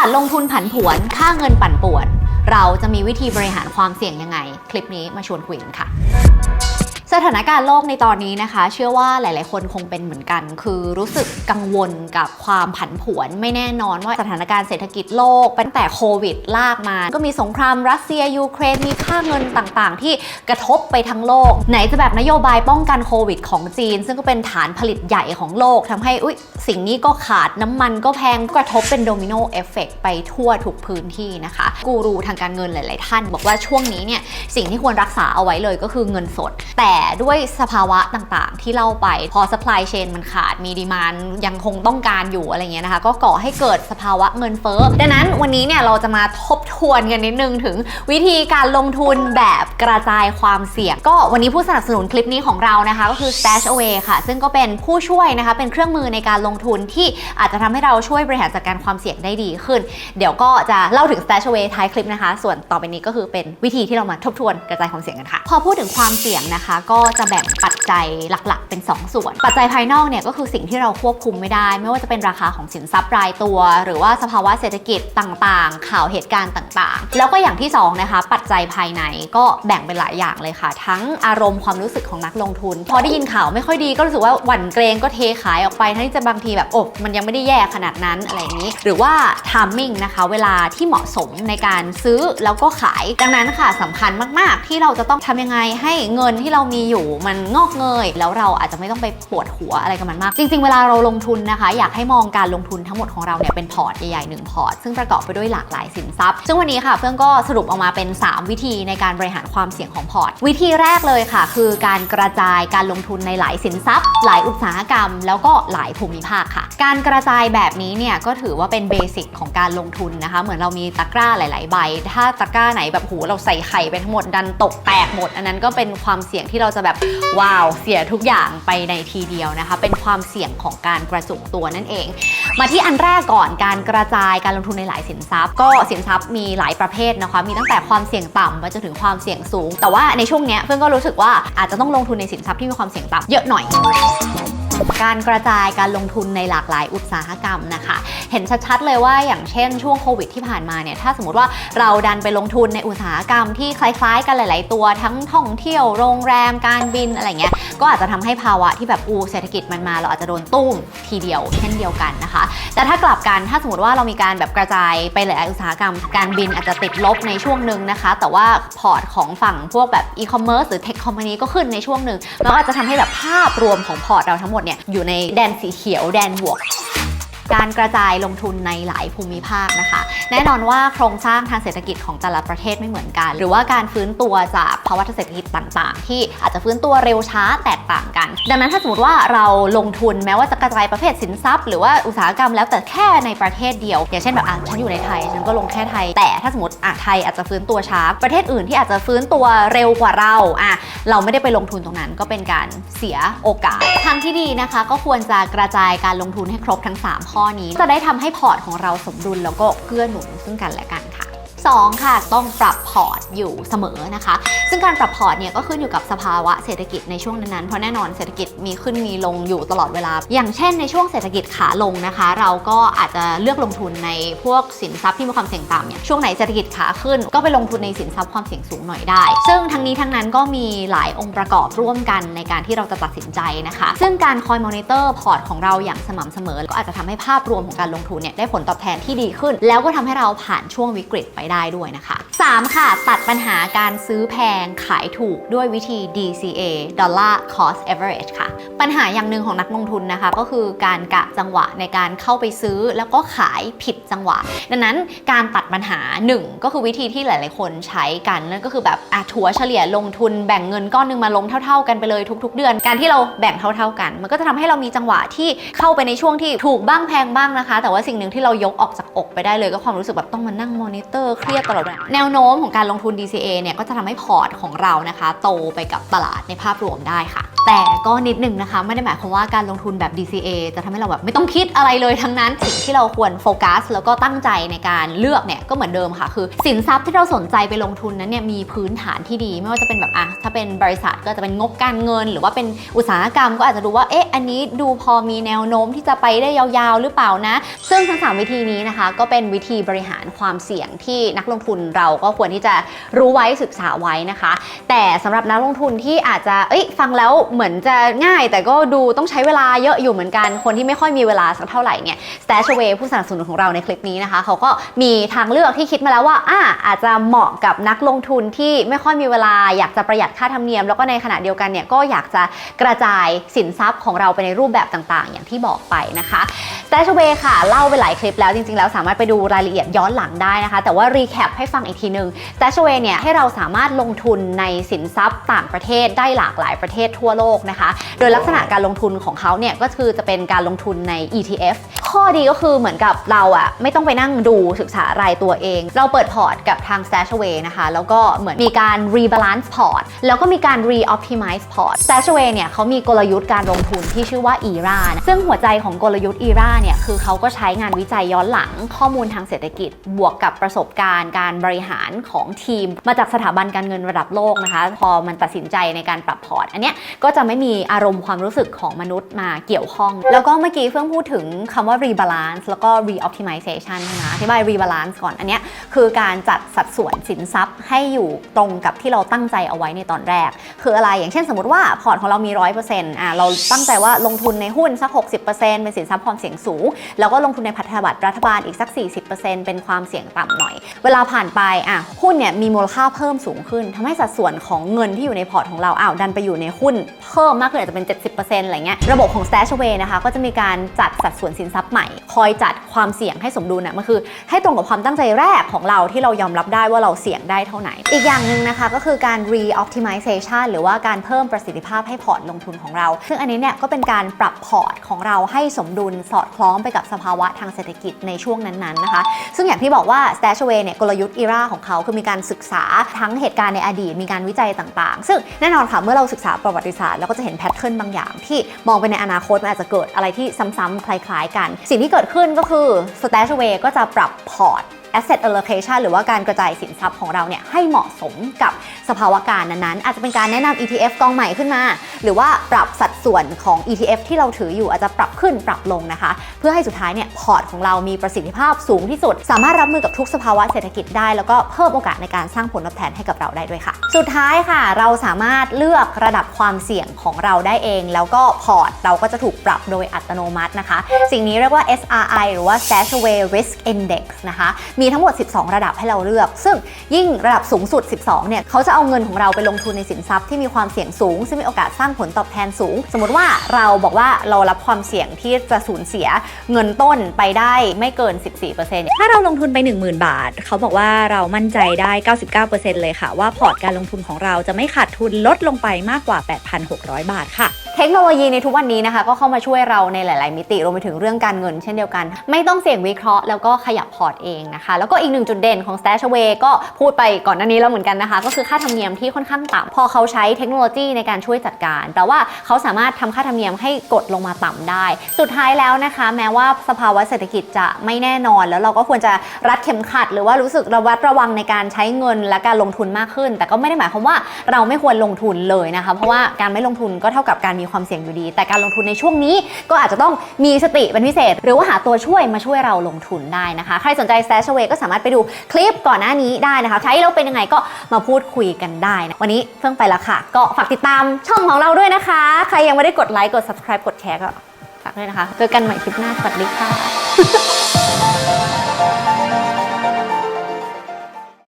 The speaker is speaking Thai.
าดลงทุนผันผวน ค่าเงินปั่นป่วน เราจะมีวิธีบริหารความเสี่ยงยังไง คลิปนี้มาชวนคุยกันค่ะ สถานการณ์โลกในตอนนี้นะคะ เชื่อว่าหลาย ๆ คนคงเป็นเหมือนกัน คือรู้สึกกังวลกับความผันผวนไม่แน่นอนว่าสถานการณ์เศรษฐกิจโลกตั้งแต่โควิดลากมา ก็มีสงครามรัสเซียยูเครนมีค่าเงินต่างๆ ที่กระทบไปทั้งโลก ไหนจะแบบนโยบายป้องกันโควิดของจีน ซึ่งก็เป็นฐานผลิตใหญ่ของโลกทำให้อุ๊ยสิ่งนี้ก็ขาดน้ำมันก็แพงกระทบเป็นโดมิโนเอฟเฟกไปทั่วทุกพื้นที่นะคะกูรูทางการเงินหลาย ๆ ท่าน บอกว่าช่วงนี้เนี่ยสิ่งที่ควรรักษาเอาไว้เลยก็คือเงินสดแต่ด้วยสภาวะต่างๆ ที่เล่าไป พอ supply chain มันขาดมีดีมานยังคงต้องการอยู่อะไรเงี้ยนะคะ ก็ก่อให้เกิดสภาวะเงินเฟ้อดังนั้นวันนี้เนี่ยเราจะมาทบทวนกันนิดนึงถึงวิธีการลงทุนแบบกระจายความเสี่ยง ก็วันนี้ผู้สนับสนุนคลิปนี้ของเรานะคะ ก็คือ Stash Away ค่ะ ซึ่งก็เป็นผู้ช่วยนะคะ เป็นเครื่องมือในการลงทุนที่อาจจะทำให้เราช่วยบริหารจัดการความเสี่ยงได้ดีขึ้น เดี๋ยวก็จะเล่าถึง Stash Away ท้ายคลิปนะคะ ส่วนต่อไปนี้ก็คือเป็นวิธีที่เรามาทบทวนกระจายความเสี่ยงกันค่ะ พอพูดถึงความเสี่ยงนะคะก็จะแบ่งปัจจัยหลักๆ เป็น 2 ส่วน ปัจจัยภายนอกเนี่ยก็คือสิ่งที่เราควบคุมไม่ได้ ไม่ว่าจะเป็นราคาของสินทรัพย์รายตัว หรือว่าสภาวะเศรษฐกิจต่างๆ ข่าวเหตุการณ์ต่างๆ แล้วก็อย่างที่สองนะคะปัจจัยภายในก็แบ่งเป็นหลายอย่างเลยค่ะ ทั้งอารมณ์ความรู้สึกของนักลงทุน พอได้ยินข่าวไม่ค่อยดีก็รู้สึกว่าหวั่นเกรงก็เทขายออกไปทั้งที่จะบางทีแบบอบมันยังไม่ได้แย่ขนาดนั้นอะไรอย่างนี้ หรือว่า timing นะคะเวลาที่เหมาะสมในการซื้อแล้วก็ขาย ดังนั้นค่ะสำคัญมากๆ ที่เราจะต้องทำยังไงให้เงินที่เรามีอยู่มันงอกเงย แล้วเราอาจจะไม่ต้องไปปวดหัวอะไรกับมันมาก จริง ๆ เวลาเราลงทุนนะคะ อยากให้มองการลงทุนทั้งหมดของเราเนี่ยเป็นพอร์ตใหญ่ๆหนึ่งพอร์ตซึ่งประกอบไปด้วยหลากหลายสินทรัพย์ ซึ่งวันนี้ค่ะเฟื่องก็สรุปออกมาเป็น 3 วิธีในการบริหารความเสี่ยงของพอร์ต วิธีแรกเลยค่ะ คือการกระจายการลงทุนในหลายสินทรัพย์ หลายอุตสาหกรรม แล้วก็หลายภูมิภาคค่ะ การกระจายแบบนี้เนี่ยก็ถือว่าเป็นเบสิกของการลงทุนนะคะ เหมือนเรามีตะกร้าหลาย ๆ ใบ ถ้าตะกร้าไหนแบบหูเราใส่ไข่ไปทั้งหมดดันตกแตกหมด อันนั้นก็เป็นความเสี่ยงที่เราจะแบบว้าวเสียทุกอย่างไปในทีเดียวนะคะ เป็นความเสี่ยงของการกระจุกตัวนั่นเอง มาที่อันแรกก่อนการกระจายการลงทุนในหลายสินทรัพย์ ก็สินทรัพย์มีหลายประเภทนะคะ มีตั้งแต่ความเสี่ยงต่ำไปจนถึงความเสี่ยงสูง แต่ว่าในช่วงเนี้ยเพื่อนก็รู้สึกว่าอาจจะต้องลงทุนในสินทรัพย์ที่มีความเสี่ยงต่ำเยอะหน่อย การกระจายการลงทุนในหลากหลายอุตสาหกรรมนะคะ เห็นชัดๆเลยว่าอย่างเช่นช่วงโควิดที่ผ่านมาเนี่ยถ้าสมมติว่าเราดันไปลงทุนในอุตสาหกรรมที่คล้ายๆ กันหลาย ๆ ตัวทั้งท่องเที่ยวโรงแรมการบินอะไรเงี้ยก็อาจจะทำให้ภาวะที่แบบอูเศรษฐกิจมันมา เราอาจจะโดนตุ้มทีเดียวเช่นเดียวกันนะคะ แต่ถ้ากลับกันถ้าสมมติว่าเรามีการแบบกระจายไปหลายๆอุตสาหกรรม การบินอาจจะติดลบในช่วงหนึ่งนะคะ แต่ว่าพอร์ตของฝั่งพวกแบบอีคอมเมิร์ซหรือเทคคอมพานีก็ขึ้นในช่วงหนึ่งแล้วอาจจะทำให้แบบภาพรวมของพอร์ตเราทั้งหมดเนี่ยอยู่ในแดนสีเขียวแดนบวก การกระจายลงทุนในหลายภูมิภาคนะคะ แน่นอนว่าโครงสร้างทางเศรษฐกิจของแต่ละประเทศไม่เหมือนกัน หรือว่าการฟื้นตัวจากภาวะเศรษฐกิจต่างๆ ที่อาจจะฟื้นตัวเร็วช้าแตกต่างกัน ดังนั้นถ้าสมมติว่าเราลงทุนแม้ว่าจะกระจายประเภทสินทรัพย์ หรือว่าอุตสาหกรรมแล้วแต่แค่ในประเทศเดียว อย่างเช่นแบบอะฉันอยู่ในไทยฉันก็ลงแค่ไทย แต่ถ้าสมมติอะไทยอาจจะฟื้นตัวช้า ประเทศอื่นที่อาจจะฟื้นตัวเร็วกว่าเราอะเราไม่ได้ไปลงทุนตรงนั้นก็เป็นการเสียโอกาสทางที่ดีนะคะ ก็ควรจะกระจายการลงทุนให้ครบทั้ง 3 ข้อนี้ จะได้ทำให้พอร์ตของเราสมดุลแล้วก็เกื้อหนุนซึ่งกันและกันค่ะ 2 ค่ะ ต้องปรับพอร์ตอยู่เสมอนะคะ ซึ่งการปรับพอร์ตเนี่ยก็ขึ้นอยู่กับสภาวะเศรษฐกิจในช่วงนั้นๆ เพราะแน่นอนเศรษฐกิจมีขึ้นมีลงอยู่ตลอดเวลา อย่างเช่นในช่วงเศรษฐกิจขาลงนะคะ เราก็อาจจะเลือกลงทุนในพวกสินทรัพย์ที่มีความเสี่ยงต่ำเนี่ยช่วงไหนเศรษฐกิจขาขึ้น ก็ไปลงทุนในสินทรัพย์ความเสี่ยงสูงหน่อยได้ ซึ่งทั้งนี้ทั้งนั้นก็มีหลายองค์ประกอบร่วมกันในการที่เราจะตัดสินใจนะคะ ซึ่งการคอยมอนิเตอร์พอร์ตของเราอย่างสม่ำเสมอ ก็อาจจะทำให้ภาพรวมของการลงทุนเนี่ยได้ผลตอบแทนที่ดีขึ้น แล้วก็ทำให้เราผ่านช่วงวิกฤตไปได้ด้วยนะคะ 3 ค่ะ ตัดปัญหาการซื้อแพงขายถูกด้วยวิธี DCA Dollar Cost Average ค่ะ ปัญหาอย่างหนึ่งของนักลงทุนนะคะ ก็คือการกะจังหวะในการเข้าไปซื้อแล้วก็ขายผิดจังหวะ ดังนั้นการตัดปัญหา 1 ก็คือวิธีที่หลายๆ คนใช้กันนั่นก็คือแบบอะถัวเฉลี่ยลงทุนแบ่งเงินก้อนหนึงมาลงเท่า ๆ กันไปเลยทุก ๆ เดือน การที่เราแบ่งเท่า ๆ กัน มันก็จะทำให้เรามีจังหวะที่เข้าไปในช่วงที่ถูกบ้างแพงบ้างนะคะ แต่ว่าสิ่งหนึ่งที่เรายกออกจากอกไปได้เลยก็ความรู้สึกแบบต้องมานั่งมอนิเตอร์เครียดตลอดเวลาแนวโน้มของการลงทุน DCA เนี่ยก็จะทำให้พอร์ตของเรานะคะ โตไปกับตลาดในภาพรวมได้ค่ะ แต่ก็นิดหนึ่งนะคะ ไม่ได้หมายความว่าการลงทุนแบบ DCA จะทำให้เราแบบไม่ต้องคิดอะไรเลยทั้งนั้นสิ่งที่เราควรโฟกัส แล้วก็ตั้งใจในการเลือกเนี่ยก็เหมือนเดิมค่ะ คือสินทรัพย์ที่เราสนใจไปลงทุนนั้นเนี่ยมีพื้นฐานที่ดี ไม่ว่าจะเป็นแบบอะถ้าเป็นบริษัทก็จะเป็นงบการเงิน หรือว่าเป็นอุตสาหกรรมก็อาจจะดูว่าเอ๊ะอันนี้ดูพอมีแนวโน้มที่จะไปได้ยาวๆ หรือเปล่านะ ซึ่งทั้งสามวิธีนี้นะคะ ก็เป็นวิธีบริหารความเสี่ยงที่นักลงทุนเราก็ควรที่จะรู้ไว้ศึกษาไว้นะคะ แต่สำหรับนักลงทุนที่อาจจะเอ้ยฟังแล้วเหมือนจะง่ายแต่ก็ดูต้องใช้เวลาเยอะอยู่เหมือนกัน คนที่ไม่ค่อยมีเวลาสักเท่าไหร่เนี่ย Stashaway ผู้สนับสนุนของเราในคลิปนี้นะคะ เขาก็มีทางเลือกที่คิดมาแล้วว่าอ่าอาจจะเหมาะกับนักลงทุนที่ไม่ค่อยมีเวลาอยากจะประหยัดค่าธรรมเนียม แล้วก็ในขณะเดียวกันเนี่ยก็อยากจะกระจายสินทรัพย์ของเราไปในรูปแบบต่างๆ อย่างที่บอกไปนะคะ Stashaway ค่ะเล่าไปหลายคลิปแล้วจริงๆแล้วสามารถไปดูรายละเอียดย้อนหลังได้นะคะ แต่ว่ารีแคปให้ฟังอีกทีหนึ่ง Stashaway เนี่ยให้เราสามารถลงทุนในสินทรัพย์ต่างประเทศได้หลากหลายประเทศทั่วโลกนะคะ โดยลักษณะการลงทุนของเขาเนี่ยก็คือจะเป็นการลงทุนใน ETF ข้อดีก็คือเหมือนกับเราอะไม่ต้องไปนั่งดูศึกษารายตัวเอง เราเปิดพอร์ตกับทาง Stashaway นะคะ แล้วก็เหมือนมีการ rebalance port แล้วก็มีการ reoptimize port Stashaway เนี่ยเขามีกลยุทธ์การลงทุนที่ชื่อว่า ERA นะซึ่งหัวใจของกลยุทธ์ ERA เนี่ยคือเขาก็ใช้งานวิจัยย้อนหลังข้อมูลทางเศรษฐกิจ บวกกับประสบการณ์การบริหารของทีม มาจากสถาบันการเงินระดับโลกนะคะ พอมันตัดสินใจในการปรับพอร์ต อันเนี้ยก็จะะไม่มีอารมณ์ความรู้สึกของมนุษย์มาเกี่ยวข้อง แล้วก็เมื่อกี้เฟื่องพูดถึงคำว่า rebalance แล้วก็ reoptimization นะอธิบาย rebalance ก่อนอันนี้คือการจัดสัดส่วนสินทรัพย์ให้อยู่ตรงกับที่เราตั้งใจเอาไว้ในตอนแรก คืออะไรอย่างเช่นสมมติว่าพอร์ตของเรามี 100%อะเราตั้งใจว่าลงทุนในหุ้นสัก 60%เป็นสินทรัพย์ความเสี่ยงสูง แล้วก็ลงทุนในพันธบัตรรัฐบาลอีกสัก 40%เป็นความเสี่ยงต่ำหน่อย เวลาผ่านไปอะหุ้นเนี่ยมีมูลค่าเพิ่มสูงขึ้นทำให้สัดส่วนของเงินที่อยู่ในพอร์ตของเราอ้าวดันไปอยู่ในหุ้นเพิ่มมากขึ้นอาจจะเป็น 70%อะไรเงี้ยระบบของ Stashaway นะคะก็จะมีการจัดสัดส่วนสินทรัพย์ใหม่ คอยจัดความเสี่ยงให้สมดุลน่ะมันคือ ให้ตรงกับความตั้งใจแรกของเราที่เรายอมรับได้ว่าเราเสี่ยงได้เท่าไหร่อีกอย่างหนึ่งนะคะก็คือการ re-optimization หรือว่าการเพิ่มประสิทธิภาพให้พอร์ตลงทุนของเรา ซึ่งอันนี้เนี่ยก็เป็นการปรับพอร์ตของเราให้สมดุลสอดคล้องไปกับสภาวะทางเศรษฐกิจในช่วงนั้นๆนะคะ ซึ่งอย่างที่บอกว่า Stashaway เนี่ยกลยุทธ์ ERA ของเขาคือมีการศึกษาทั้งเหตุการณ์ในอดีตมีการวิจัยต่างๆ ซึ่งแน่นอนค่ะเมื่อเราศึกษาประวัติศาสตร์เราก็จะเห็นแพทเทิร์นบางอย่าง ที่มองไปในอนาคตมันอาจจะเกิดอะไรที่ซ้ำๆคล้ายๆกัน สิ่งที่เกิดขึ้นก็คือ Stashaway ก็จะปรับพอร์ต asset allocation หรือว่าการกระจายสินทรัพย์ของเราเนี่ยให้เหมาะสมกับสภาวะการนั้นๆ อาจจะเป็นการแนะนำ ETF กองใหม่ขึ้นมา หรือว่าปรับสัดส่วนของ ETF ที่เราถืออยู่อาจจะปรับขึ้นปรับลงนะคะ เพื่อให้สุดท้ายเนี่ยพอร์ตของเรามีประสิทธิภาพสูงที่สุด สามารถรับมือกับทุกสภาวะเศรษฐกิจได้ แล้วก็เพิ่มโอกาสในการสร้างผลตอบแทนให้กับเราได้ด้วยค่ะ สุดท้ายค่ะ เราสามารถเลือกระดับความเสี่ยงของเราได้เอง แล้วก็พอร์ตเราก็จะถูกปรับโดยอัตโนมัตินะคะ สิ่งนี้เรียกว่า SRI หรือว่า Stashaway Risk Index นะคะมีทั้งหมด 12 ระดับให้เราเลือก ซึ่งยิ่งระดับสูงสุด 12 เนี่ยเขาจะเอาเงินของเราไปลงทุนในสินทรัพย์ที่มีความเสี่ยงสูง ซึ่งมีโอกาสสร้างผลตอบแทนสูง สมมติว่าเราบอกว่าเรารับความเสี่ยงที่จะสูญเสียเงินต้นไปได้ไม่เกิน 14%เนี่ยถ้าเราลงทุนไป 10,000 บาท เขาบอกว่าเรามั่นใจได้ 99%เลยค่ะ ว่าพอร์ตการลงทุนของเราจะไม่ขาดทุนลดลงไปมากกว่า 8,600 บาทค่ะเทคโนโลยีในทุกวันนี้นะคะ ก็เข้ามาช่วยเราในหลาย ๆ มิติรวมไปถึงเรื่องการเงิน เช่นเดียวกัน ไม่ต้องเสี่ยงวิเคราะห์แล้วก็ขยับพอร์ตเองนะคะแล้วก็อีกหนึ่งจุดเด่นของ Stashaway ก็พูดไปก่อนหน้านี้แล้วเหมือนกันนะคะ ก็คือค่าธรรมเนียมที่ค่อนข้างต่ำพอเขาใช้เทคโนโลยีในการช่วยจัดการแปลว่าเขาสามารถทำค่าธรรมเนียมให้กดลงมาต่ำได้ สุดท้ายแล้วนะคะ แม้ว่าสภาวะเศรษฐกิจจะไม่แน่นอน แล้วเราก็ควรจะรัดเข็มขัด หรือว่ารู้สึกระวัดระวังในการใช้เงินและการลงทุนมากขึ้น แต่ก็ไม่ได้หมายความว่าเราไม่ควรลงทุนเลยนะคะเพราะว่าการไม่ลงทุนก็เท่ากับการมีความเสี่ยงอยู่ดี แต่การลงทุนในช่วงนี้ก็อาจจะต้องมีสติเป็นพิเศษ หรือว่าหาตัวช่วยมาช่วยเราลงทุนได้นะคะ ใครสนใจ Way ก็สามารถไปดูคลิปก่อนหน้านี้ได้นะคะ ใช้แล้วเป็นยังไงก็มาพูดคุยกันได้นะวันนี้เพิ่งไปละค่ะ ก็ฝากติดตามช่องของเราด้วยนะคะ ใครยังไม่ได้กดไลค์กด subscribe กดแชร์ก็ฝากด้วยนะคะ เจอกันใหม่คลิปหน้าสวัสดีค่ะ